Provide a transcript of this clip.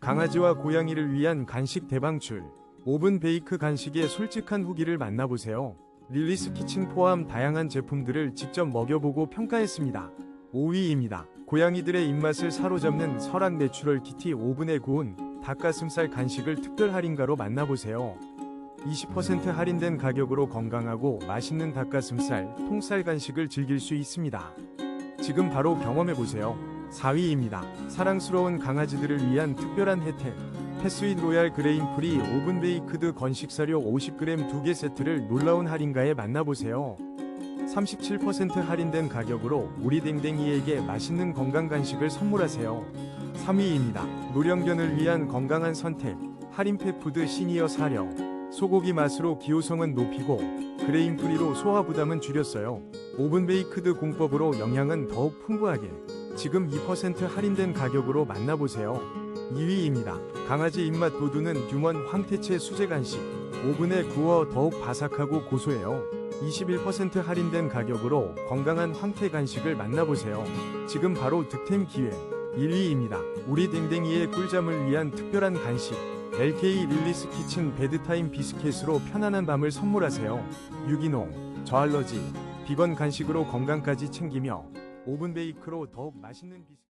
강아지와 고양이를 위한 간식 대방출. 오븐 베이크 간식의 솔직한 후기를 만나보세요. 릴리스 키친 포함 다양한 제품들을 직접 먹여보고 평가했습니다. 5위입니다. 고양이들의 입맛을 사로잡는 설악 내추럴 키티 오븐에 구운 닭가슴살 간식을 특별 할인가로 만나보세요. 20% 할인된 가격으로 건강하고 맛있는 닭가슴살, 통살 간식을 즐길 수 있습니다. 지금 바로 경험해보세요. 4위입니다. 사랑스러운 강아지들을 위한 특별한 혜택. 패스윗 로얄 그레인 프리 오븐 베이크드 건식 사료 50g 2개 세트를 놀라운 할인가에 만나보세요. 37% 할인된 가격으로 우리 댕댕이에게 맛있는 건강 간식을 선물하세요. 3위입니다. 노령견을 위한 건강한 선택. 할인펫푸드 시니어 사료. 소고기 맛으로 기호성은 높이고 그레인 프리로 소화 부담은 줄였어요. 오븐 베이크드 공법으로 영양은 더욱 풍부하게. 지금 2% 할인된 가격으로 만나보세요. 2위입니다. 강아지 입맛 돋우는 듀먼 황태채 수제 간식. 오븐에 구워 더욱 바삭하고 고소해요. 21% 할인된 가격으로 건강한 황태 간식을 만나보세요. 지금 바로 득템 기회. 1위입니다. 우리 댕댕이의 꿀잠을 위한 특별한 간식. LK 릴리스 키친 베드타임 비스켓으로 편안한 밤을 선물하세요. 유기농, 저알러지, 비건 간식으로 건강까지 챙기며 오븐 베이크로 더욱 맛있는 비스켓.